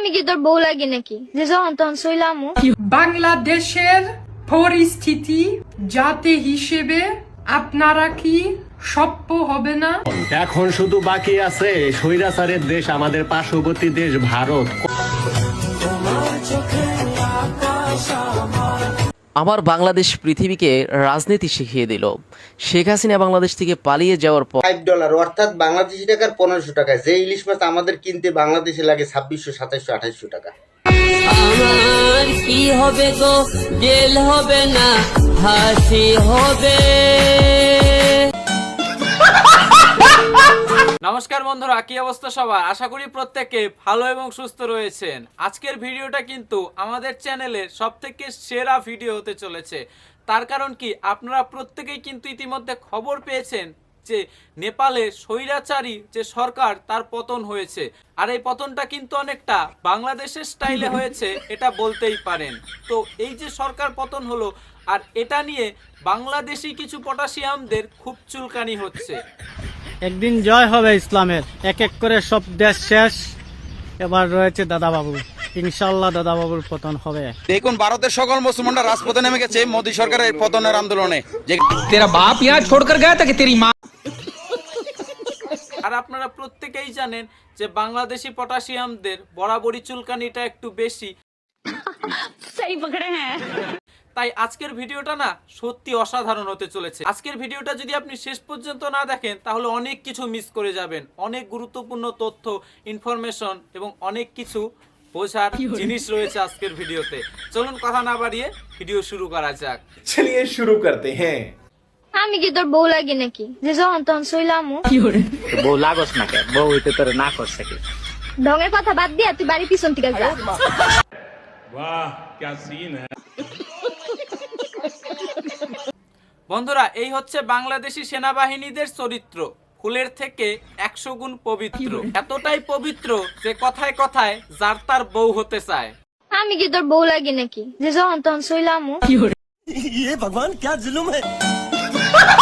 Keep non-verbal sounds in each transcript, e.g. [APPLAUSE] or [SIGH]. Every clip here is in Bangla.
আমি কি তোর বউ লাগি নাকি? যে যখন তখন সইলামু বাংলাদেশের পরিস্থিতি জাতি হিসেবে আপনারা কি সভ্য হবে না? এখন শুধু বাকি আছে স্বৈরাচারের দেশ আমাদের পার্শ্ববর্তী দেশ ভারত। আমার বাংলাদেশ পৃথিবীকে রাজনীতি শিখিয়ে দিল। শেখ হাসিনা বাংলাদেশ থেকে পালিয়ে যাওয়ার পর ফাইভ ডলার অর্থাৎ বাংলাদেশি টাকার পনেরোশো টাকা। যে ইলিশ মাছ আমাদের কিনতে বাংলাদেশে লাগে ছাব্বিশশো সাতাইশশো আঠাইশশো টাকা। আমার কি হবে গো? জেল হবে না হাসি হবে। নমস্কার বন্ধুরা, কি অবস্থা সবার? আশা করি প্রত্যেকে ভালো এবং সুস্থ রয়েছেন। আজকের ভিডিওটা কিন্তু আমাদের চ্যানেলের সব থেকে সেরা ভিডিও হতে চলেছে। তার কারণ কি, আপনারা প্রত্যেকেই কিন্তু ইতিমধ্যে খবর পেয়েছেন যে নেপালে স্বৈরাচারী যে সরকার, তার পতন হয়েছে। আর এই পতনটা কিন্তু অনেকটা বাংলাদেশের স্টাইলে হয়েছে, এটা বলতেই পারেন। তো এই যে সরকার পতন হলো, আর এটা নিয়ে বাংলাদেশি কিছু পটাশিয়ামদের খুব চুলকানি হচ্ছে। একদিন জয় হবে ইসলামের। এক এক করে সব দেশ শেষ। এবার রয়েছে দাদাবাবু। ইনশাল্লাহ দাদাবাবুর পতন হবে। দেখুন ভারতের সকল মুসলমানরা রাজপথে নেমে গেছে মোদী সরকারের পতনের আন্দোলনে। যে আর আপনারা প্রত্যেকেই জানেন যে বাংলাদেশি পটাশিয়ামদের বরাবরই চুলকানিটা একটু বেশি। [LAUGHS] তাই আজকের ভিডিওটা না সত্যি অসাধারণ হতে চলেছে। আজকের ভিডিওটা যদি আপনি শেষ পর্যন্ত না দেখেন তাহলে অনেক কিছু মিস করে যাবেন। অনেক গুরুত্বপূর্ণ তথ্য ইনফরমেশন এবং অনেক কিছু বোঝার জিনিস রয়েছে আজকের ভিডিওতে। চলুন কথা না বাড়িয়ে ভিডিও শুরু করা যাক। চলিয়ে শুরু করতে হ্যাঁ। আমি কি তোর বউ লাগি নাকি? যে যখন তখন শুইলাম বউ লাগস না কে? বউ হইতে তোর না করছে কি? ঢঙের কথা বাদ দিয়ে তুই বাড়ি পিছন থেকে যা। বাহ ক্যা সিন হ্যায় বন্ধুরা এই হচ্ছে বাংলাদেশি সেনাবাহিনীদের চরিত্র। ফুলের থেকে একশো গুণ পবিত্র। এতটাই পবিত্র যে কথায় কথায় যার তার বউ হতে চায়। আমি কি তোর বউ লাগে নাকি? যে যখন তখন সইলামু [LAUGHS]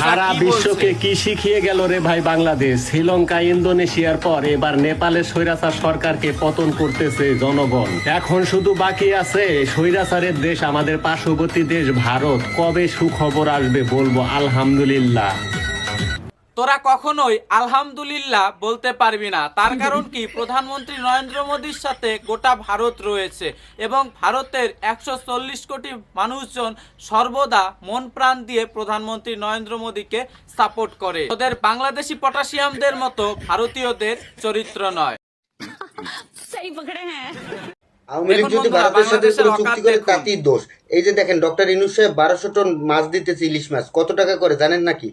সারা বিশ্বকে কি শিখিয়ে গেল রে ভাই বাংলাদেশ? শ্রীলঙ্কা ইন্দোনেশিয়ার পর এবার নেপালের স্বৈরাচার সরকারকে পতন করতেছে জনগণ। এখন শুধু বাকি আছে স্বৈরাচারের দেশ আমাদের পার্শ্ববর্তী দেশ ভারত। কবে সুখবর আসবে বলব? আলহামদুলিল্লাহ। তোরা কখনোই আলহামদুলিল্লাহ বলতে পারবি না। তার কারণ কি? প্রধানমন্ত্রী নরেন্দ্র মোদীর সাথে গোটা ভারত রয়েছে এবং ভারতের একশো চল্লিশ কোটি মানুষজন সর্বদা মন প্রাণ দিয়ে প্রধানমন্ত্রী নরেন্দ্র মোদীকে সাপোর্ট করে। ওদের বাংলাদেশি পটাশিয়ামদের মতো ভারতীয়দের চরিত্র নয়। আওয়ামী লীগ যদি ভারতের সাথে কোনো চুক্তি করে তাতেই দোষ। এই যে দেখেন ডক্টর ইনুস সাহেব বারোশো টন মাছ দিতেছে ইলিশ মাছ। কত টাকা করে জানেন নাকি?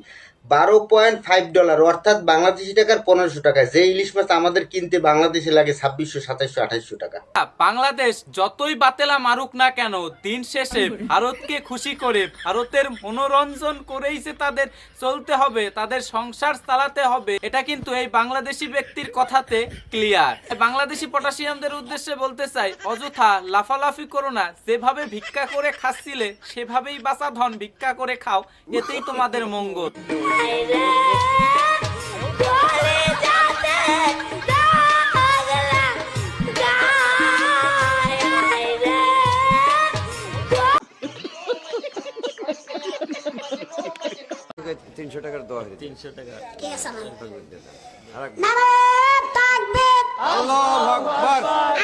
বারো পয়েন্ট ফাইভ ডলার, অর্থাৎ বাংলাদেশি টাকার পনেরোশো টাকা। যে ইলিশ মাছ আমাদের কিনতে বাংলাদেশে লাগে ছাব্বিশশো, সাতাইশশো, আঠাইশশো টাকা। বাংলাদেশ যতই বাতেলা মারুক না কেন, দিন শেষে ভারতকে খুশি করে, ভারতের মনোরঞ্জন করেই যে তাদের চলতে হবে, তাদের সংসার চালাতে হবে, এটা কিন্তু এই বাংলাদেশি ব্যক্তির কথাতে ক্লিয়ার বাংলাদেশি পটাশিয়ামদের উদ্দেশ্যে বলতে চাই, অযথা লাফালাফি করো না, যেভাবে ভিক্ষা করে খাচ্ছিলে, সেভাবেই বাঁচা ধন, ভিক্ষা করে খাও, এতেই তোমাদের মঙ্গল।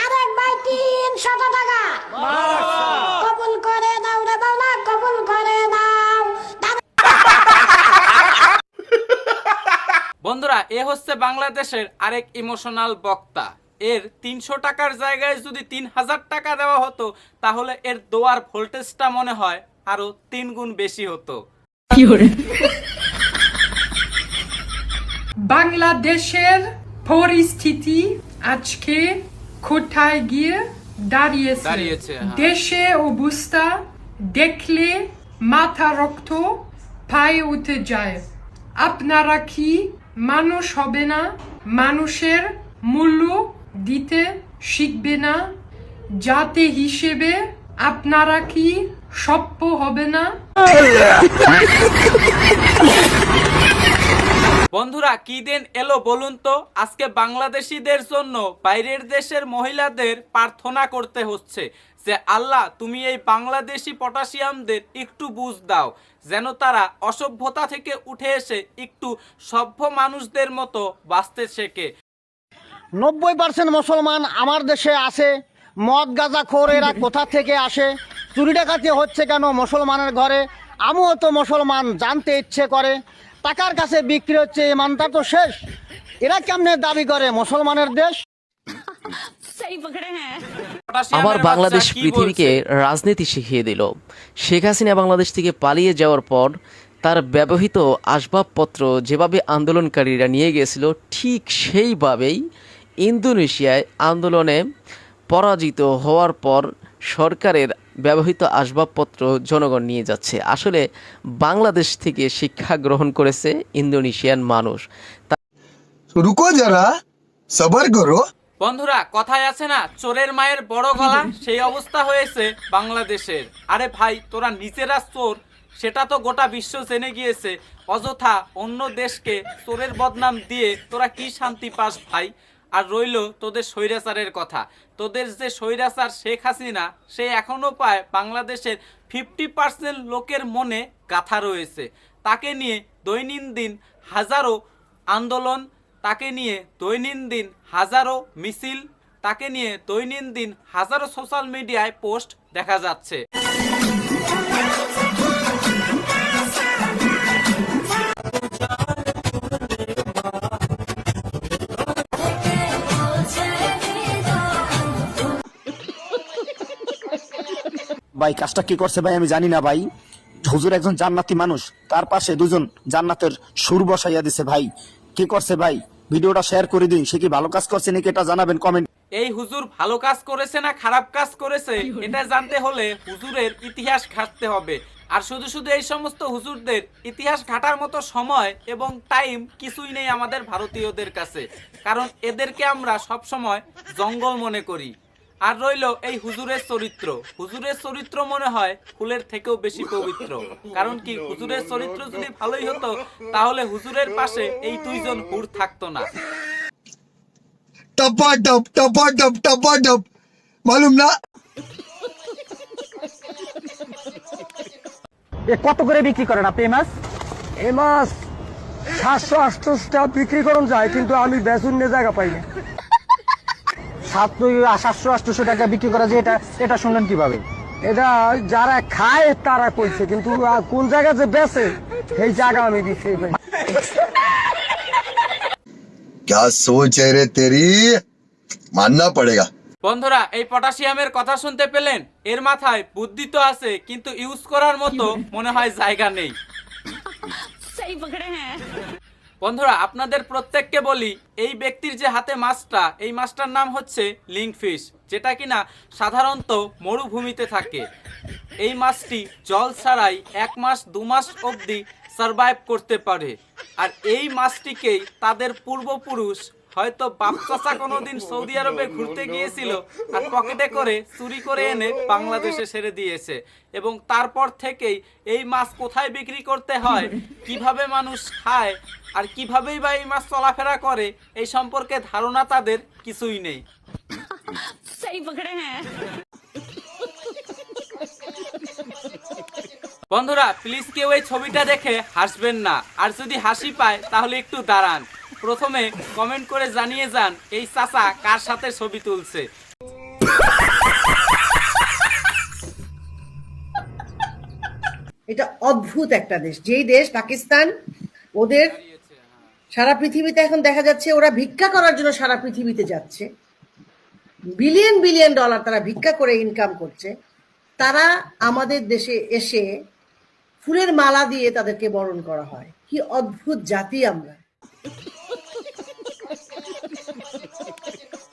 আরেক ভাই তিনশত টাকা। কবুল করে দাও রে বাবা কবুল করে দাও বন্ধুরা এ হচ্ছে বাংলাদেশের আরেক ইমোশনাল বক্তা। এর তিনশো টাকার জায়গায় যদি তিন হাজার টাকা দেওয়া হতো তাহলে এর দোয়ার ভোল্টেজটা মনে হয় আরও তিন গুণ বেশি হতো। বাংলাদেশের পরিস্থিতি আজকে কোথায় গিয়ে দাঁড়িয়েছে? দাঁড়িয়েছে, হ্যাঁ। দেশে অবস্থা দেখলে মাথা রক্ত পায়ে উঠে যায়। আপনারা কি মানুষ হবে না, মানুষের মূল্য দিতে শিখবে না। জাতি হিসেবে আপনারা কি সভ্য হবে না? বন্ধুরা, কি দিন এলো বলুন তো? আজকে বাংলাদেশিদের জন্য বাইরের দেশের মহিলাদের প্রার্থনা করতে হচ্ছে। যে আল্লাহ, তুমি এই বাংলাদেশি পটাশিয়ামদের একটু বুঝ দাও, যেন তারা অসভ্যতা থেকে উঠে এসে একটু সভ্য মানুষদের মতো বাঁচতে শেখে। নব্বই পার্সেন্ট মুসলমান আমার দেশে আসে মদ গাঁজা খোর এরা কোথা থেকে আসে, চুরি ডাকাতি হচ্ছে কেন মুসলমানের ঘরে, আমিও তো মুসলমান, জানতে ইচ্ছে করে, টাকার কাছে বিক্রি হচ্ছে ইমানটা তো শেষ। এরা কেমনে দাবি করে মুসলমানের দেশ? হ্যাঁ। আবার বাংলাদেশ পৃথিবীকে রাজনীতি শিখিয়ে দিল। শেখ হাসিনা বাংলাদেশ থেকে পালিয়ে যাওয়ার পর তার ব্যবহৃত আসবাবপত্র যেভাবে আন্দোলনকারীরা নিয়ে গিয়েছিল ঠিক সেইভাবেই ইন্দোনেশিয়ায় আন্দোলনে পরাজিত হওয়ার পর সরকারের ব্যবহৃত আসবাবপত্র জনগণ নিয়ে যাচ্ছে। আসলে বাংলাদেশ থেকে শিক্ষা গ্রহণ করেছে ইন্দোনেশিয়ান মানুষ। রুকো যারা সবার গরো বন্ধুরা কথায় আছে না চোরের মায়ের বড় গলা [LAUGHS] সেই অবস্থা হয়েছে বাংলাদেশের। আরে ভাই তোরা নিজেরা চোর সেটা তো গোটা বিশ্ব জেনে গিয়েছে। অযথা অন্য দেশকে চোরের বদনাম দিয়ে তোরা কি শান্তি পাস ভাই? আর রইল তোদের স্বৈরাচারের কথা। তোদের যে স্বৈরাচার শেখ হাসিনা সে এখনও পায় বাংলাদেশের ফিফটি পার্সেন্ট লোকের মনে গাথা রয়েছে। তাকে নিয়ে দৈনন্দিন হাজারো আন্দোলন তাকে নিয়ে দৈনন্দিন হাজারো মিছিল, তাকে নিয়ে দৈনন্দিন হাজারো সোশ্যাল মিডিয়ায় পোস্ট দেখা যাচ্ছে। ভাই, কাজটা কি করছে ভাই আমি জানি না ভাই। হুজুর একজন জান্নাতি মানুষ, তার পাশে দুজন জান্নাতের সুর বসাইয়া দিছে ভাই। কি করছে ভাই? ভিডিওটা শেয়ার করে দিন সে কি ভালো কাজ করছে নাকি এটা জানাবেন কমেন্ট এই হুজুর ভালো কাজ করেছে না খারাপ কাজ করেছে? এটা জানতে হলে হুজুরের ইতিহাস ঘাটতে হবে। আর শুধু শুধু এই সমস্ত হুজুরদের ইতিহাস ঘাটার মতো সময় এবং টাইম কিছুই নেই আমাদের ভারতীয়দের কাছে। কারণ এদেরকে আমরা সব সময় জঙ্গল মনে করি। আর রইল এই হুজুরের চরিত্র। হুজুরের চরিত্র মনে হয় ফুলের থেকেও বেশি পবিত্র। কারণ কি হুজুরের চরিত্র যদি ভালোই হতো তাহলে হুজুরের পাশে এই দুইজন হুর থাকতো না। টপা টপ টপা টপ টপা টপ। মালুম না? এ কত করে বিক্রি করেন আপনি মাছ? এ মাছ সাতশো আটশো বিক্রি করুন যায় কিন্তু আমি বেসুন নিয়ে জায়গা পাইনি। সাতশো সাতশো আটশোশো টাকা বিক্রি করা যায় এটা এটা শুনলেন কিভাবে এটা যারা খায় তারা কইছে কিন্তু আহ, কোন জায়গা যে বেচে সেই জায়গা আমি দিচ্ছি क्या सोच है रे तेरी मानना पड़ेगा বন্ধুরা এই পটাশিয়ামের কথা শুনতে পেলেন এর মাথায় বুদ্ধি তো আছে কিন্তু ইউজ করার মতো মনে হয় জায়গা নেই বন্ধুরা, আপনাদের প্রত্যেককে বলি, এই ব্যক্তির যে হাতে মাছটা, এই মাছটার নাম হচ্ছে লিঙ্ক ফিশ যেটা কিনা সাধারণত মরুভূমিতে থাকে। এই মাছটি জল ছাড়াই এক মাস, দু মাস অবধি সারভাইভ করতে পারে। আর এই মাছটিকেই তাদের পূর্বপুরুষ হয়তো বাপ চাচা কোনোদিন সৌদি আরবে ঘুরতে গিয়েছিল আর পকেটে করে চুরি করে এনে বাংলাদেশে ছেড়ে দিয়েছে এবং তারপর থেকেই এই মাছ কোথায় বিক্রি করতে হয় কীভাবে মানুষ খায় আর কিভাবেই বা এই মাছ চলাফেরা করে এই সম্পর্কে ধারণা তাদের কিছুই নেই বন্ধুরা প্লিজ কেউ এই ছবিটা দেখে হাসবেন না আর যদি হাসি পায় তাহলে একটু দাঁড়ান প্রথমে কমেন্ট করে জানিয়ে যান, এই চাচা কার সাথে ছবি তুলছে? এটা অদ্ভুত একটা দেশ। যেই দেশ, পাকিস্তান, ওদের সারা পৃথিবীতে এখন দেখা যাচ্ছে ওরা ভিক্ষা করার জন্য সারা পৃথিবীতে যাচ্ছে। বিলিয়ন বিলিয়ন ডলার তারা ভিক্ষা করে ইনকাম করছে। তারা আমাদের দেশে এসে ফুলের মালা দিয়ে তাদেরকে বরণ করা হয়। কি অদ্ভুত জাতি আমরা।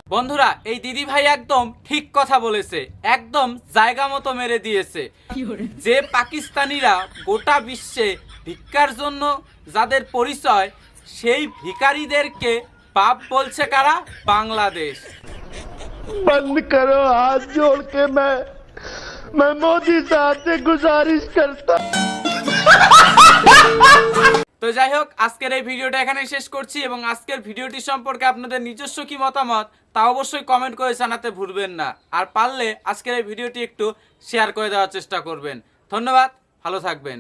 বন্ধুরা এই দিদি ভাই একদম ঠিক কথা বলেছে একদম জায়গা মতো মেরে দিয়েছে যে পাকিস্তানিরা গোটা বিশ্বে ভিক্ষার জন্য যাদের পরিচয় সেই ভিখারিদেরকে পাপ বলছে কারা বাংলাদেশ बंद करो हाथ जोड़ के मैं मैं मोदी साहब से गुजारिश करता তো যাই হোক আজকের এই ভিডিওটা এখানেই শেষ করছি এবং আজকের ভিডিওটি সম্পর্কে আপনাদের নিজস্ব কি মতামত তা অবশ্যই কমেন্ট করে জানাতে ভুলবেন না। আর পারলে আজকের এই ভিডিওটি একটু শেয়ার করে দেওয়ার চেষ্টা করবেন। ধন্যবাদ, ভালো থাকবেন।